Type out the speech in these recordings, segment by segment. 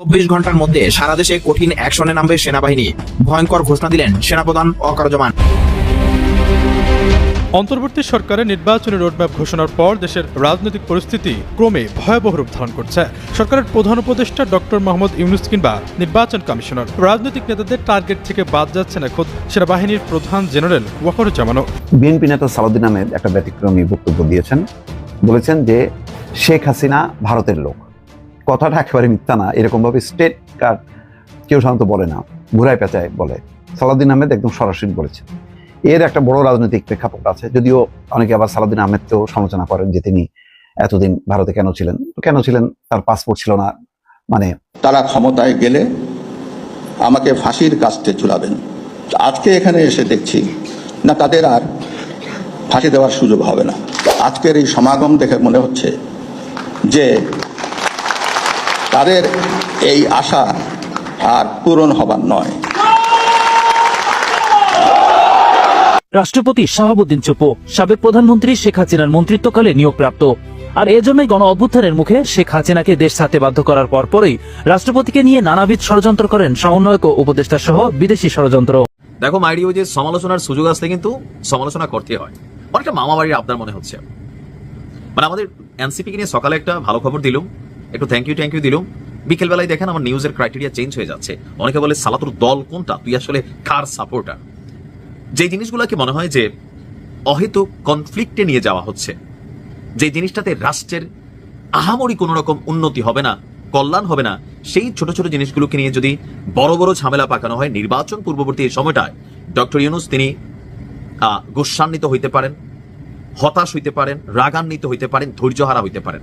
চব্বিশ ঘণ্টার মধ্যে সারা দেশে কঠিন অ্যাকশনে নামবে সেনাবাহিনী। ভয়ঙ্কর ঘোষণা দিলেন সেনাপ্রধান অকারজমান অন্তর্বর্তী সরকারের নির্বাচনী রোডম্যাপ ঘোষণার পর দেশের রাজনৈতিক পরিস্থিতি ক্রমে ভয়াবহ রূপ ধারণ করছে। সরকারের প্রধান উপদেষ্টা ডক্টর মোহাম্মদ ইউনুস কিংবা নির্বাচন কমিশনার। রাজনৈতিক নেতাদের টার্গেট থেকে বাদ যাচ্ছে না খোদ সেনাবাহিনীর প্রধান জেনারেল ওয়াকারুজ্জামানও। বিএনপি নেতা সালাউদ্দিন আহমেদ একটা ব্যতিক্রমী বক্তব্য দিয়েছেন। বলেছেন যে শেখ হাসিনা ভারতের লোক। কথাটা একেবারে মিথ্যা না। এরকমভাবে স্টেট কার্ড কেউ সাধারণত বলে না। ঘুরায় পেঁচায় বলে। সালাউদ্দিন আহমেদ একদম সরাসরি বলেছে। এর একটা বড় রাজনৈতিক প্রেক্ষাপট আছে। যদিও অনেকে আবার সালাউদ্দিন আহমেদকেও সমালোচনা করেন যে তিনি এতদিন ভারতে কেন ছিলেন? কেন ছিলেন? তার পাসপোর্ট ছিল না। মানে তারা ক্ষমতায় গেলে আমাকে ফাঁসির কাস্তে ঝুলাবেন। আজকে এখানে এসে দেখছি, না তাদের আর ফাঁসি দেওয়ার সুযোগ হবে না। আজকের এই সমাগম দেখে মনে হচ্ছে যে তাদের এই আশা আর পূরণ হবার নয়। রাষ্ট্রপতি শাহাবুদ্দিন চুপু সাবেক প্রধানমন্ত্রী শেখ হাসিনার মন্ত্রিত্বকালে নিয়োগপ্রাপ্ত। আর এজন্যই গণ অভ্যুত্থানের মুখে শেখ হাসিনাকে দেশ ছাড়তে বাধ্য করার পরপরই রাষ্ট্রপতিকে নিয়ে নানাবিধ ষড়যন্ত্র করেন সমন্বয়ক ও উপদেষ্টা সহ বিদেশি ষড়যন্ত্র। দেখো মাইডিও যে সমালোচনার সুযোগ আসলে কিন্তু সমালোচনা করতে হয়। অনেকটা মামা বাড়ির আবদার মনে হচ্ছে। মানে আমাদের এনসিপি কে নিয়ে সকালে একটা ভালো খবর দিলুম। একটু থ্যাংক ইউ থ্যাংক ইউ দিলুম। বিকেল বেলায় দেখেন আমার নিউজের ক্রাইটেরিয়া চেঞ্জ হয়ে যাচ্ছে। অনেকে বলে, সালাতুর দল কোনটা? তুই আসলে কার সাপোর্টার যে জিনিসগুলোকে মনে হয় যে অহেতুক কনফ্লিক্টে নিয়ে যাওয়া হচ্ছে যে জিনিসটাতে রাষ্ট্রের আহামরি কোনো রকম উন্নতি হবে না, কল্যাণ হবে না, সেই ছোট ছোট জিনিসগুলোকে নিয়ে যদি বড় বড় ঝামেলা পাকানো হয়, নির্বাচন পূর্ববর্তী এই সময়টায়, ডক্টর ইউনুস তিনি গোস্বান্বিত হইতে পারেন, হতাশ হইতে পারেন, রাগান্বিত হইতে পারেন, ধৈর্যহারা হইতে পারেন।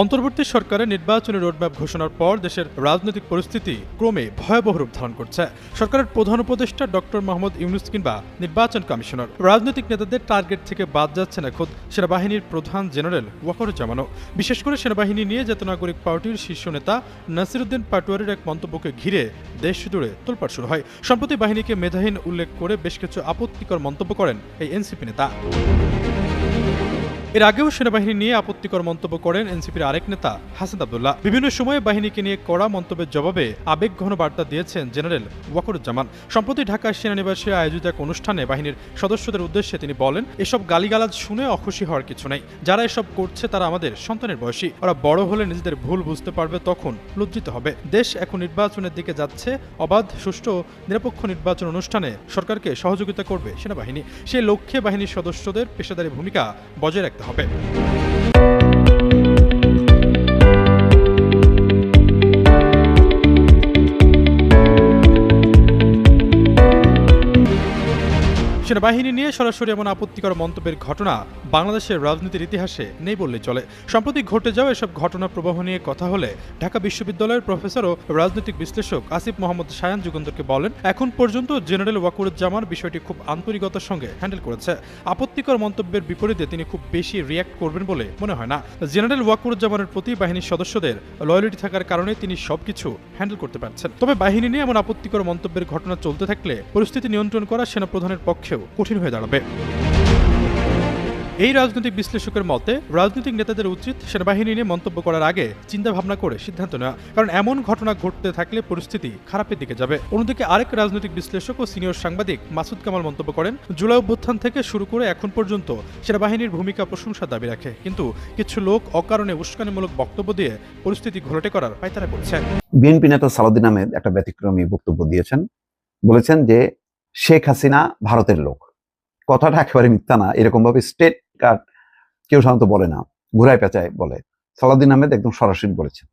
অন্তর্বর্তী সরকারের নির্বাচনী রোডম্যাপ ঘোষণার পর দেশের রাজনৈতিক পরিস্থিতি ক্রমে ভয়াবহ রূপ ধারণ করছে। সরকারের প্রধান উপদেষ্টা ডক্টর মোহাম্মদ ইউনুস কিংবা নির্বাচন কমিশনার। রাজনৈতিক নেতাদের টার্গেট থেকে বাদ যাচ্ছে না খোদ সেনাবাহিনীর প্রধান জেনারেল ওয়াকারুজ্জামানও। বিশেষ করে সেনাবাহিনী নিয়ে জাতীয় নাগরিক পার্টির শীর্ষ নেতা নাসিরুদ্দিন পাটোয়ারির এক মন্তব্যকে ঘিরে দেশ জুড়ে তোলপাড় শুরু হয়। সম্প্রতি বাহিনীকে মেধাহীন উল্লেখ করে বেশ কিছু আপত্তিকর মন্তব্য করেন এই এনসিপি নেতা। এর আগেও সেনাবাহিনী নিয়ে আপত্তিকর মন্তব্য করেন এনসিপির আরেক নেতা, হাসান আবদুল্লাহ। বিভিন্ন সময়ে বাহিনীকে নিয়ে কড়া মন্তব্যের জবাবে আবেগঘন বার্তা দিয়েছেন জেনারেল ওয়াকরুজ্জামান। সম্প্রতি ঢাকা সেনানিবাসে আয়োজিত এক অনুষ্ঠানে বাহিনীর সদস্যদের উদ্দেশ্যে তিনি বলেন, এসব গালিগালাজ শুনে অখুশি হওয়ার কিছু নেই। যারা এসব করছে তারা আমাদের সন্তানের বয়সী। ওরা বড় হলে নিজেদের ভুল বুঝতে পারবে, তখন লজ্জিত হবে। দেশ এখন নির্বাচনের দিকে যাচ্ছে। অবাধ, সুষ্ঠু, নিরপেক্ষ নির্বাচন অনুষ্ঠানে সরকারকে সহযোগিতা করবে সেনাবাহিনী। সেই লক্ষ্যে বাহিনীর সদস্যদের পেশাদারী ভূমিকা বজায় রাখতে হবে। সেনাবাহিনী নিয়ে সরাসরি এমন আপত্তিকর মন্তব্যের ঘটনা বাংলাদেশের রাজনীতির ইতিহাসে নেই বললে চলে। সম্প্রতি ঘটে যাওয়া এসব ঘটনা প্রবাহ নিয়ে কথা হলে ঢাকা বিশ্ববিদ্যালয়ের প্রফেসর ও রাজনৈতিক বিশ্লেষক আসিফ মোহাম্মদ সায়ান যুগন্তরকে বলেন, এখন পর্যন্ত জেনারেল ওয়াকুরুজ্জামান বিষয়টি খুব আন্তরিকতার সঙ্গে হ্যান্ডেল করেছে। আপত্তিকর মন্তব্যের বিপরীতে তিনি খুব বেশি রিয়াক্ট করবেন বলে মনে হয় না। জেনারেল ওয়াকুরুজ্জামানের প্রতি বাহিনীর সদস্যদের লয়ালিটি থাকার কারণে তিনি সবকিছু হ্যান্ডেল করতে পারছেন। তবে বাহিনী নিয়ে এমন আপত্তিকর মন্তব্যের ঘটনা চলতে থাকলে পরিস্থিতি নিয়ন্ত্রণ করা সেনাপ্রধানের পক্ষেও কঠিন হয়ে দাঁড়াবে। এই রাজনৈতিক বিশ্লেষকের মতে, রাজনৈতিক নেতাদের উচিত সেনাবাহিনী নিয়ে মন্তব্য করার আগে চিন্তা ভাবনা করে সিদ্ধান্ত নেওয়া। কারণ এমন ঘটনা ঘটতে থাকলে পরিস্থিতি খারাপের দিকে যাবে। অন্যদিকে আরেক রাজনৈতিক বিশ্লেষক ও সিনিয়র সাংবাদিক মাসুদ কামাল মন্তব্য করেন, জুলাই অভ্যুত্থান থেকে শুরু করে এখন পর্যন্ত সেনাবাহিনীর ভূমিকা প্রশংসা দাবি রাখে। কিন্তু কিছু লোক অকারণে উস্কানিমূলক বক্তব্য দিয়ে পরিস্থিতি ঘোলাটে করার পায়তারা করছে বিএনপি নেতা সালাউদ্দিন আহমেদ একটা ব্যতিক্রমী বক্তব্য দিয়েছেন। বলেছেন যে শেখ হাসিনা ভারতের লোক। কথাটা একেবারে মিথ্যা না। এরকম ভাবে স্টেট কার্ড কেউ সাধারণত বলে না। ঘুরায় পেঁচায় বলে। সালাউদ্দিন আহমেদ একদম সরাসরি বলেছেন।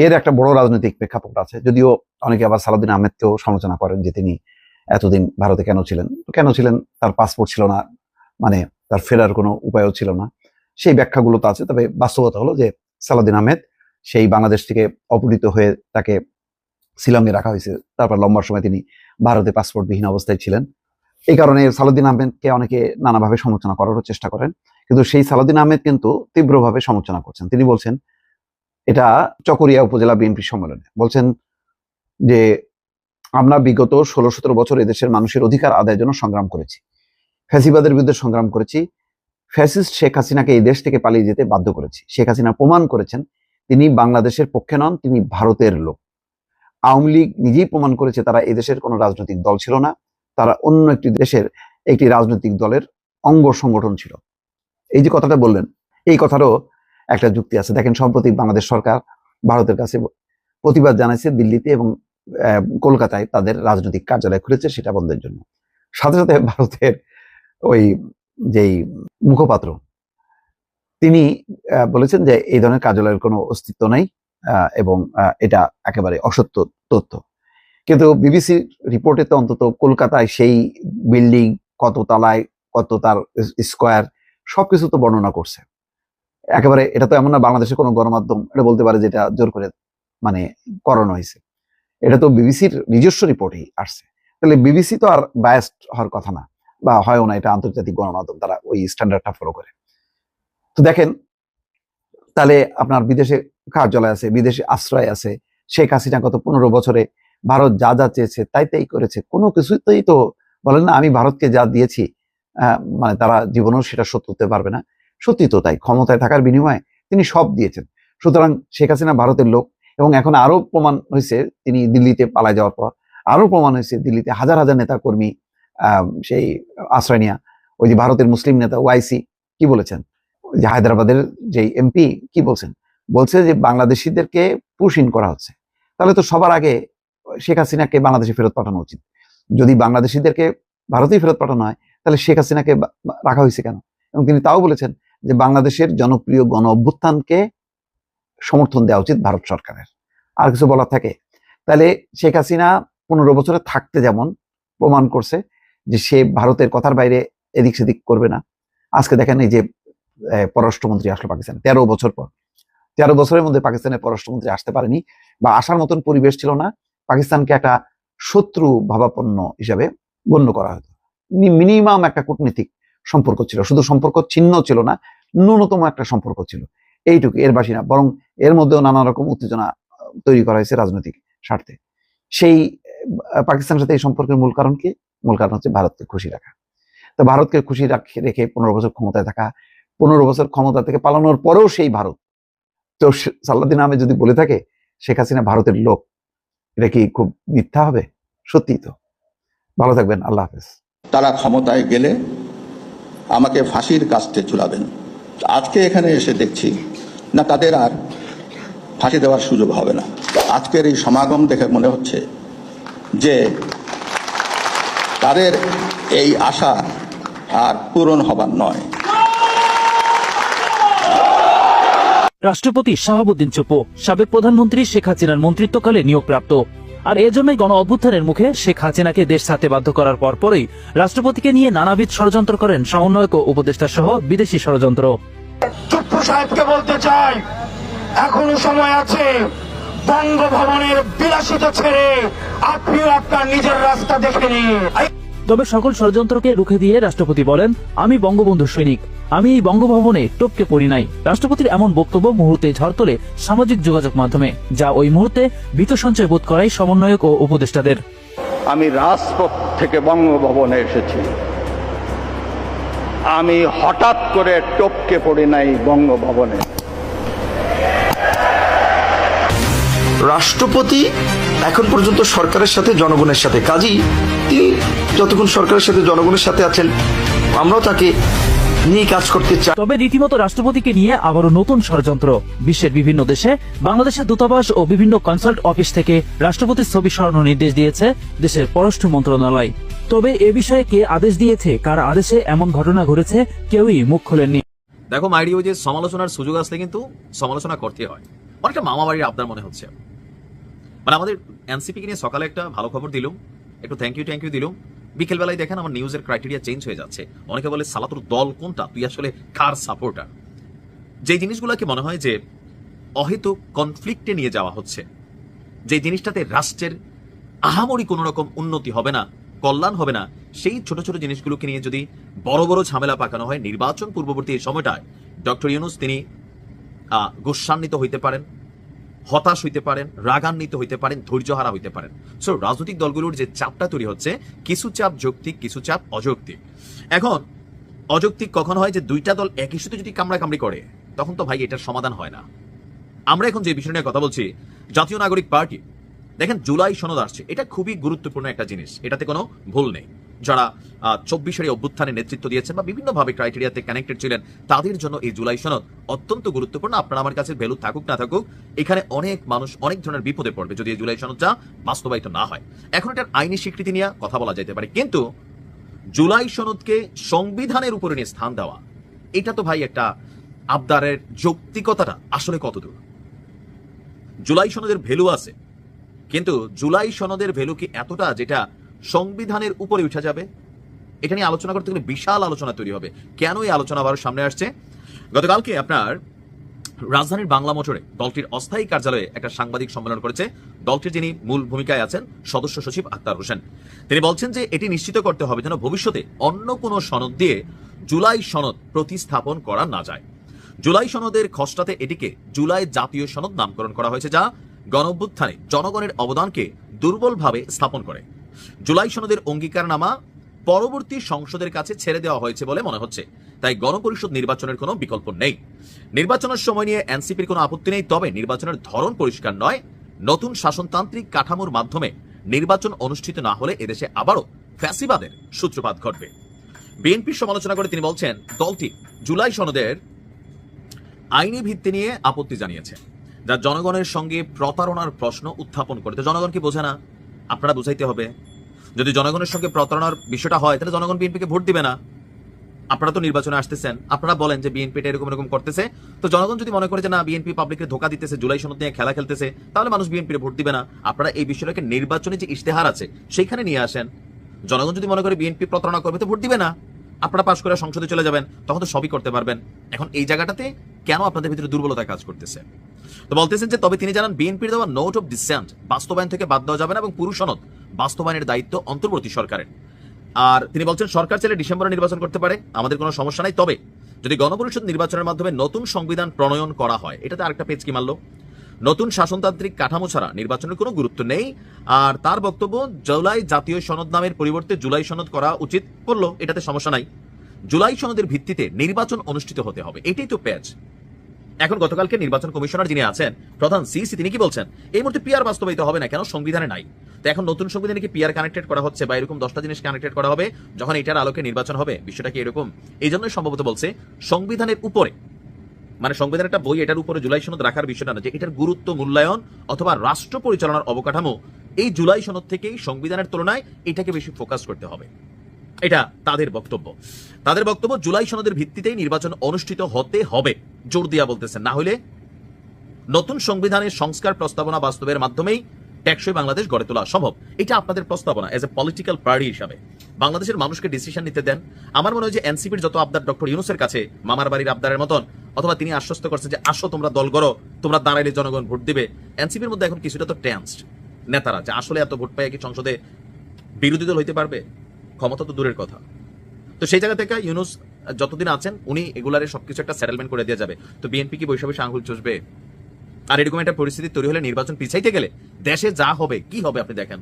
এর একটা বড় রাজনৈতিক প্রেক্ষাপট আছে। যদিও অনেকে আবার সালাউদ্দিন আহমেদকেও সমালোচনা করেন যে তিনি এতদিন ভারতে কেন ছিলেন? কেন ছিলেন? তার পাসপোর্ট ছিল না। মানে তার ফেরার কোনো উপায়ও ছিল না। সেই ব্যাখ্যাগুলো তো আছে। তবে বাস্তবতা হলো যে সালাউদ্দিন আহমেদ সেই বাংলাদেশ থেকে অপহৃত হয়ে তাকে শিলংয়ে রাখা হয়েছে। তারপর লম্বা সময় তিনি ভারতে পাসপোর্টবিহীন অবস্থায় ছিলেন। এই কারণে সালাউদ্দিন আহমেদকে অনেকে নানাভাবে সমালোচনা করারও চেষ্টা করেন। কিন্তু সেই সালাউদ্দিন আহমেদ কিন্তু তীব্রভাবে সমালোচনা করছেন। তিনি বলছেন, এটা চকরিয়া উপজেলা বিএনপি সম্মেলনে। বলছেন যে, আমরা বিগত ষোলো সতেরো বছর এদেশের মানুষের অধিকার আদায়ের জন্য সংগ্রাম করেছি। ফ্যাসিবাদের বিরুদ্ধে সংগ্রাম করেছি। ফ্যাসিস্ট শেখ হাসিনাকে এই দেশ থেকে পালিয়ে যেতে বাধ্য করেছি। শেখ হাসিনা প্রমাণ করেছেন, তিনি বাংলাদেশের পক্ষে নন, তিনি ভারতের লোক। আওয়ামী লীগ নিজেই প্রমাণ করেছে তারা এদেশের কোনো রাজনৈতিক দল ছিল না। তারা অন্য একটি দেশের একটি রাজনৈতিক দলের অঙ্গ সংগঠন ছিল। এই যে কথাটা বললেন, এই কথারও একটা যুক্তি আছে। দেখেন সম্প্রতি বাংলাদেশ সরকার ভারতের কাছে প্রতিবাদ জানাইছে দিল্লিতে এবং কলকাতায় তাদের রাজনৈতিক কার্যালয় খুলেছে সেটা বন্ধের জন্য। সাথে সাথে ভারতের ওই যেই মুখপাত্র, তিনি বলেছেন যে এই ধরনের কার্যালয়ের কোনো অস্তিত্ব নেই। এবং এটা একেবারে অসত্য তথ্য। কিন্তু বিবিসি রিপোর্টে তো অন্তত কলকাতায় সেই বিল্ডিং কত তলায়, কত তার স্কোয়ার সবকিছু তো বর্ণনা করছে। একেবারে এটা তো এমন না বাংলাদেশের কোনো গণমাধ্যম এটা বলতে পারে যেটা জোর করে মানে করানো হয়েছে। এটা তো বিবিসির নিজস্ব রিপোর্টেই আসছে। তাহলে বিবিসি তো আর বায়াস্ট হওয়ার কথা না, বা হয়ও না এটা আন্তর্জাতিক গণমাধ্যম, তারা ওই স্ট্যান্ডার্ডটা ফলো করে। তো দেখেন, তাহলে আপনার বিদেশে কার্যালয় আছে, বিদেশে আশ্রয় আছে, শেখ হাসিনা গত পনেরো বছরে ভারত যা যা চেয়েছে তাই তাই করেছে। কোনো কিছুতেই তো বলেন না, আমি ভারতকে যা দিয়েছি মানে তারা জীবনেও সেটা শোধ করতে পারবে না। সত্যি তো তাই, ক্ষমতায় থাকার বিনিময়ে তিনি সব দিয়েছেন। সুতরাং শেখ হাসিনা ভারতের লোক এবং এখন আরও প্রমাণ হয়েছে তিনি দিল্লিতে পালায় যাওয়ার পর আরও প্রমাণ হয়েছে দিল্লিতে হাজার হাজার নেতা কর্মী সেই আশ্রয় নিয়া। ওই যে ভারতের মুসলিম নেতা ওয়াইসি, কি বলেছেন? যে হায়দ্রাবাদের যে এমপি, কি বলছেন? বলছে যে বাংলাদেশিদেরকে পুশ ইন করা হচ্ছে। তাহলে তো সবার আগে শেখ হাসিনাকে বাংলাদেশে ফেরত পাঠানো উচিত। যদি বাংলাদেশিদেরকে ভারতেই ফেরত পাঠানো হয়, তাহলে শেখ হাসিনাকে রাখা হয়েছে কেন? এবং তিনি তাও বলেছেন যে বাংলাদেশের জনপ্রিয় গণ অভ্যুত্থানকে সমর্থন দেওয়া উচিত ভারত সরকারের। আর কিছু বলার থাকে? তাহলে শেখ হাসিনা পনেরো বছরে থাকতে যেমন প্রমাণ করছে যে সে ভারতের কথার বাইরে এদিক সেদিক করবে না। আজকে দেখেন এই যে পররাষ্ট্রমন্ত্রী আসলো পাকিস্তান, তেরো বছর পর। তেরো বছরের মধ্যে পাকিস্তানের পররাষ্ট্রমন্ত্রী আসতে পারেনি বা আসার মতন পরিবেশ ছিল না, পাকিস্তানকে একটা শত্রু ভাবাপন্ন হিসাবে গণ্য করা হতো। মিনিমাম একটা কূটনীতিক সম্পর্ক ছিল, শুধু সম্পর্ক ছিন্ন ছিল না, ন্যূনতম একটা সম্পর্ক ছিল। এইটুকু, এর বাসী না বরং এর মধ্যেও নানা রকম উত্তেজনা তৈরি করা হয়েছে রাজনৈতিক স্বার্থে। সেই পাকিস্তানের সাথে এই সম্পর্কের মূল কারণ কি? মূল কারণ হচ্ছে ভারতকে খুশি রাখা। তো ভারতকে খুশি রাখে, রেখে পনেরো বছর ক্ষমতায় থাকা, পনেরো বছর ক্ষমতা থেকে পালানোর পরেও সেই ভারত তো সে- সালাউদ্দিন আহমেদ যদি বলে থাকে, শেখ হাসিনা ভারতের লোক, এটা কি খুব মিথ্যা হবে? সত্যি তো। ভালো থাকবেন, আল্লাহ হাফেজ। তারা ক্ষমতায় গেলে আমাকে ফাঁসির কাস্তে ঝুলাবেন। আজকে এখানে এসে দেখছি, না তাদের আর ফাঁসি দেওয়ার সুযোগ হবে না। আজকের এই সমাগম দেখে মনে হচ্ছে যে তাদের এই আশা আর পূরণ হবার নয়। রাষ্ট্রপতি শাহাবুদ্দিন চুপু, সাবেক প্রধানমন্ত্রী শেখ হাসিনার মন্ত্রিত্বকালে নিয়োগপ্রাপ্ত। আর এজন্যই গণ অভ্যুত্থানের মুখে শেখ হাসিনাকে দেশ ছাড়তে বাধ্য করার পরপরই রাষ্ট্রপতিকে নিয়ে নানাবিধ ষড়যন্ত্র করেন সমন্বয়ক উপদেষ্টা সহ বিদেশি ষড়যন্ত্র। বলতে চাই, এখনও সময় আছে বঙ্গভবনের বিলাসিতা ছেড়ে আপনিও আপনার নিজের রাস্তা দেখে নিন। তবে সকল ষড়যন্ত্রকে রুখে দিয়ে রাষ্ট্রপতি বলেন আমি বঙ্গবন্ধু সৈনিক। আমি এই বঙ্গভবনে টপকে পড়ি নাই। রাষ্ট্রপতির এমন বক্তব্য মুহূর্তে ঝড় তোলে সামাজিক যোগাযোগ মাধ্যমে যা ওই মুহূর্তে ভীত সঞ্চয় বোধ করায় সমন্বয়ক ও উপদেষ্টাদের। আমি রাজপথ থেকে বঙ্গভবনে এসেছি। আমি হঠাৎ করে টপকে পড়ি নাই বঙ্গভবনে। রাষ্ট্রপতি এখন পর্যন্ত সরকারের সাথে জনগণের সাথে। কাজী তিনি যতক্ষণ সরকারের সাথে জনগণের সাথে আছেন আমরাও তাকে নিয়ে কাজ করতে চাই। তবে রীতিমতো রাষ্ট্রপতিকে নিয়ে আবারও নতুন ষড়যন্ত্র। বিশ্বের বিভিন্ন দেশে বাংলাদেশের দূতাবাস ও বিভিন্ন কনসাল্ট অফিস থেকে রাষ্ট্রপতির ছবি সরানোর নির্দেশ দিয়েছে দেশের পররাষ্ট্র মন্ত্রণালয়। তবে এ বিষয়ে কে আদেশ দিয়েছে কার আদেশে এমন ঘটনা ঘটেছে কেউই মুখ খোলেননি। দেখো মাইরি ওই যে সমালোচনার সুযোগ আসলে কিন্তু সমালোচনা করতে হয়। অনেকটা মামা বাড়ির আবদার মনে হচ্ছে। মানে আমাদের এনসিপিকে নিয়ে সকালে একটা ভালো খবর দিলুম, একটু থ্যাংক ইউ থ্যাংক ইউ দিলুম। বিকেলবেলায় দেখেন আমার নিউজের ক্রাইটেরিয়া চেঞ্জ হয়ে যাচ্ছে। অনেকে বলে, সালাতুর দল কোনটা? তুই আসলে কার সাপোর্টার যে জিনিসগুলোকে মনে হয় যে অহেতুক কনফ্লিক্টে নিয়ে যাওয়া হচ্ছে যে জিনিসটাতে রাষ্ট্রের আহামরি কোনো রকম উন্নতি হবে না, কল্যাণ হবে না, সেই ছোট ছোট জিনিসগুলোকে নিয়ে যদি বড় বড় ঝামেলা পাকানো হয়, নির্বাচন পূর্ববর্তী এই সময়টায়, ডক্টর ইউনুস তিনি গোস্বান্বিত হইতে পারেন। হতাশ হইতে পারেন, রাগান্বিত হইতে পারেন ধৈর্যহারা হইতে পারেন। সো রাজনৈতিক দলগুলোর যে চাপটা তৈরি হচ্ছে, কিছু চাপ যৌক্তিক, কিছু চাপ অযৌক্তিক। এখন, অযৌক্তিক কখন হয় যে, দুইটা দল এক ইস্যুতে যদি কামড়া কামড়ি করে, তখন তো ভাই এটার সমাধান হয় না। আমরা এখন যে বিষয় নিয়ে কথা বলছি, জাতীয় নাগরিক পার্টি, দেখেন জুলাই সনদ আসছে। এটা খুবই গুরুত্বপূর্ণ একটা জিনিস, এটাতে কোনো ভুল নেই। যারা চব্বিশের অভ্যুত্থানে নেতৃত্ব দিয়েছেন বা বিভিন্নভাবে ক্রাইটেরিয়াতে কানেক্টেড ছিলেন, তাদের জন্য এই জুলাই সনদ অত্যন্ত গুরুত্বপূর্ণ। আপনার আমার কাছে ভ্যালু থাকুক, না থাকুক, এখানে অনেক মানুষ অনেক ধরনের বিপদে পড়বে যদি এই জুলাই সনদটা বাস্তবায়িত না হয়। এখন এটার আইনি স্বীকৃতি নিয়ে কথা বলা যেতে পারে। কিন্তু জুলাই সনদকে সংবিধানের উপরে নিয়ে স্থান দেওয়া, এটা তো ভাই একটা আবদারের যৌক্তিকতাটা আসলে কতদূর? জুলাই সনদের ভ্যালু আছে, কিন্তু জুলাই সনদের ভ্যালু কি এতটা যেটা সংবিধানের উপরে উঠে যাবে। এটা নিয়ে আলোচনা করতে গেলে বিশাল আলোচনা তৈরি হবে। কেন এই আলোচনা আবার সামনে আসছে? গতকালকে আপনার রাজধানীর বাংলা মোটরে দলটির অস্থায়ী কার্যালয়ে একটা সাংবাদিক সম্মেলন করেছে। দলটির যিনি মূল ভূমিকায় আছেন, সদস্য সচিব আক্তার হোসেন। তিনি বলছেন যে এটি নিশ্চিত করতে হবে যেন ভবিষ্যতে অন্য কোনো সনদ দিয়ে জুলাই সনদ প্রতিস্থাপন করা না যায়। জুলাই সনদের খসড়াতে এটিকে জুলাই জাতীয় সনদ নামকরণ করা হয়েছে, যা গণঅভ্যুত্থানে জনগণের অবদানকে দুর্বলভাবে স্থাপন করে। জুলাই সনদের অঙ্গীকারনামা পরবর্তী সংসদের কাছে ছেড়ে দেওয়া হয়েছে বলে মনে হচ্ছে। তাই গণপরিষদ নির্বাচনের কোনো বিকল্প নেই। নির্বাচনের সময় নিয়ে এনসিপির কোনো আপত্তি নেই, তবে নির্বাচনের ধরন পরিষ্কার নয়। নতুন শাসনতান্ত্রিক কাঠামোর মাধ্যমে নির্বাচন অনুষ্ঠিত না হলে এদেশে আবারও ফ্যাসিবাদের সূত্রপাত ঘটবে। বিএনপির সমালোচনা করে তিনি বলছেন, দলটি জুলাই সনদের আইনি ভিত্তি নিয়ে আপত্তি জানিয়েছে, যা জনগণের সঙ্গে প্রতারণার প্রশ্ন উত্থাপন করে তো জনগণকে বোঝে না? আপনারা বুঝাইতে হবে, যদি জনগণের সঙ্গে প্রতারণার বিষয়টা হয়, তাহলে জনগণ বিএনপিকে ভোট দিবে না। আপনারা তো নির্বাচনে আসতেছেন, আপনারা বলেন যে বিএনপিটা এরকম এরকম করতেছে। তো জনগণ যদি মনে করে যে না, বিএনপি পাবলিককে ধোকা দিতেছে, জুলাই সনদ নিয়ে খেলা খেলতেছে, তাহলে মানুষ বিএনপির ভোট দিবে না। আপনারা এই বিষয়টাকে নির্বাচনে যে ইশতেহার আছে, সেইখানে নিয়ে আসেন। জনগণ যদি মনে করে বিএনপি প্রতারণা করবে, তো ভোট দিবে না। আপনারা পাশ করে সংসদে চলে যাবেন, তখন তো সবই করতে পারবেন। এখন এই জায়গাটাতে কেন আপনাদের ভিতরে দুর্বলতা কাজ করতেছে? তো বলতেছেন যে, তবে তিনি জানান, বিএনপির দেওয়া নোট অফ ডিসেন্ট বাস্তবায়ন থেকে বাদ দেওয়া যাবে না এবং পুরুষ সনদ বাস্তবায়নের দায়িত্ব অন্তর্বর্তী সরকারের। আর তিনি বলছেন, সরকার চাইলে ডিসেম্বরে নির্বাচন করতে পারে, আমাদের কোনো সমস্যা নাই। তবে যদি গণপরিষদ নির্বাচনের মাধ্যমে নতুন সংবিধান প্রণয়ন করা হয়, এটাতে আরেকটা পেজ কি মারলো? নতুন শাসনতান্ত্রিক কাঠামো ছাড়া নির্বাচনের কোনো গুরুত্ব নেই। আর তার বক্তব্য, জুলাই জাতীয় সনদ নামের পরিবর্তে জুলাই সনদ করা উচিত করল, এটাতে সমস্যা নাই। জুলাই সনদের ভিত্তিতে নির্বাচন অনুষ্ঠিত হতে হবে, এটাই তো পেজ এখন গতকালকে নির্বাচন কমিশনার যিনি আছেন, প্রধান সিসি, তিনি কি বলছেন? এই মুহূর্তে পিআর বাস্তবায়িত হবে না, কেন? সংবিধানে নাই। তো এখন নতুন সংবিধানে কি পিআর কানেক্টেড করা হচ্ছে বা এরকম দশটা জিনিস কানেক্টেড করা হবে, যখন এটার আলোকে নির্বাচন হবে, বিষয়টা কি এরকম? এই জন্যই সম্ভবত বলছে, সংবিধানের উপরে মানে সংবিধানের একটা বই এটার উপরে জুলাই সনদ রাখার বিষয়টা না, যে এটার গুরুত্ব, মূল্যায়ন অথবা রাষ্ট্র পরিচালনার অবকাঠামো, এই জুলাই সনদ থেকেই সংবিধানের তুলনায় এটাকে বেশি ফোকাস করতে হবে। এটা তাদের বক্তব্য। তাদের বক্তব্য, জুলাই সনদের ভিত্তিতেই নির্বাচন অনুষ্ঠিত হতে হবে। জোর দিয়া বলতেছেন, না হলে নতুন সংবিধানের সংস্কার প্রস্তাবনা বাস্তবের মাধ্যমেই টেকসই বাংলাদেশ গড়ে তোলা সম্ভব। এটা আপনাদের প্রস্তাবনা এজ এ পলিটিক্যাল পার্টি হিসাবে। বাংলাদেশের মানুষকে ডিসিশন নিতে দেন। আমার মনে হয় যে এনসিপির যত আবদার ডক্টর ইউনুসের কাছে, মামার বাড়ির আবদারের মতন অথবা তিনি আশ্বস্ত করছেন যে, আসো, তোমরা দল গড়ো, তোমরা দাঁড়াইলে জনগণ ভোট দিবে। এনসিপির মধ্যে এখন কিছুটা তো টেন্সড নেতারা, যে আসলে এত ভোট পাই কি সংসদে বিরোধী দল হইতে পারবে? ক্ষমতা তো দূরের কথা। তো সেই জায়গা থেকে ইউনুস যতদিন আছেন, উনি এগুলারে সবকিছু একটা সেটেলমেন্ট করে দিয়ে যাবে। তো বিএনপি কি বৈশাখে আঙুল চষবে? আর এরকম একটা পরিস্থিতি তৈরি হলে নির্বাচন পিছাইতে গেলে দেশে যা হবে, কি হবে আপনি দেখেন।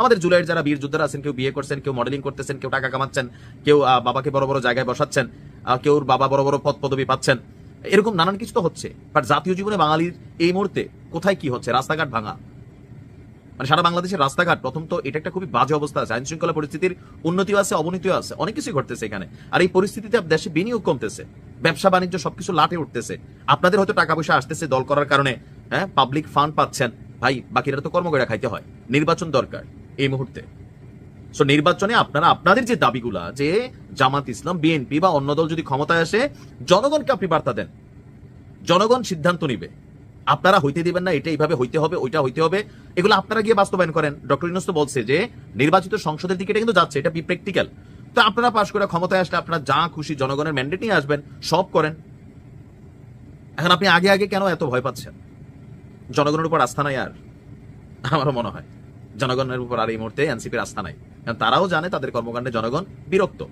আমাদের জুলাইয়ের যারা বীর যোদ্ধারা আছেন, কেউ বিয়ে করছেন, কেউ মডেলিং করতেছেন, কেউ টাকা কামাচ্ছেন, কেউ বাবাকে বড় বড় জায়গায় বসাচ্ছেন কেউ বাবা বড় বড় পদ পদবি পাচ্ছেন এরকম নানান কিছু তো হচ্ছে বাট জাতীয় জীবনে বাঙালির এই মুহূর্তে কোথায় কি হচ্ছে? রাস্তাঘাট ভাঙা। মানে সারা বাংলাদেশের রাস্তাঘাট, প্রথম তো এটা একটা খুবই বাজে অবস্থা আছে আইন শৃঙ্খলা পরিস্থিতির উন্নতিও আছে, অবনতিও আছে, অনেক কিছু ঘটতেছে এখানে। আর এই পরিস্থিতিতে দেশে বিনিয়োগ কমতেছে, ব্যবসা বাণিজ্য সবকিছু লাটে উঠতেছে। আপনাদের হয়তো টাকা পয়সা আসতেছে দল করার কারণে হ্যাঁ? পাবলিক ফান্ড পাচ্ছেন। ভাই, বাকিরা তো কর্ম করে খাইতে হয়, নির্বাচন দরকার এই মুহূর্তে। সো নির্বাচনে আপনারা, আপনাদের যে দাবিগুলা, যে জামাত ইসলাম, বিএনপি বা অন্য দল যদি ক্ষমতায় আসে, জনগণকে আপনি বার্তা দেন। জনগণ সিদ্ধান্ত নিবে। আপনারা হইতে দিবেন না, এটা এইভাবে হইতে হবে, ওইটা হইতে হবে। এগুলো আপনারা গিয়ে বাস্তবায়ন করেন। ডক্টর ইউনুস তো বলছে যে, নির্বাচিত সংসদের দিকে এটা কিন্তু যাচ্ছে, এটা প্র্যাকটিক্যাল তো আপনারা পাশ করে ক্ষমতায় আসলে আপনারা যা খুশি জনগণের ম্যান্ডেট নিয়ে আসবেন, সব করেন। এখন আপনি আগে আগে কেন এত ভয় পাচ্ছেন? জনগণের উপর আস্থা নাই আর। আমারও মনে হয়, জনগণের উপর আর এই মুহূর্তে এনসিপির আস্থা নাই। কারণ তারাও জানে তাদের কর্মকাণ্ডে জনগণ বিরক্ত।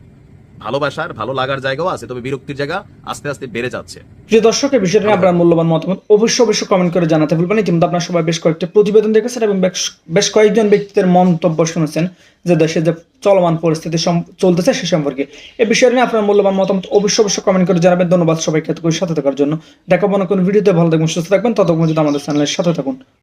ভালোবাসার, ভালো লাগার জায়গাও আছে, তবে বিরক্তির জায়গা আস্তে আস্তে বেড়ে যাচ্ছে। প্রিয় দর্শক এই বিষয়টা নিয়ে আপনার মূল্যবান মতামত অবশ্যই অবশ্যই কমেন্ট করে জানাতে ভুলবেন ইতিমধ্যে আপনার সবাই বেশ কয়েকটি প্রতিবেদন দেখেছেন এবং বেশ- কয়েকজন ব্যক্তিদের মন্তব্য শুনেছেন যে দেশে যে চলমান পরিস্থিতি চলতেছে সে সম্পর্কে। এই বিষয়টা নিয়ে আপনার মূল্যবান মতামত অবশ্যই অবশ্যই কমেন্ট করে জানাবেন। ধন্যবাদ সবাইকে এতক্ষণ সাথে থাকার জন্য। দেখাবো না কোনো ভিডিওতে। ভালো থাকবেন, সুস্থ থাকবেন। ততক্ষণ যদি আমাদের চ্যানেলের সাথে থাকুন।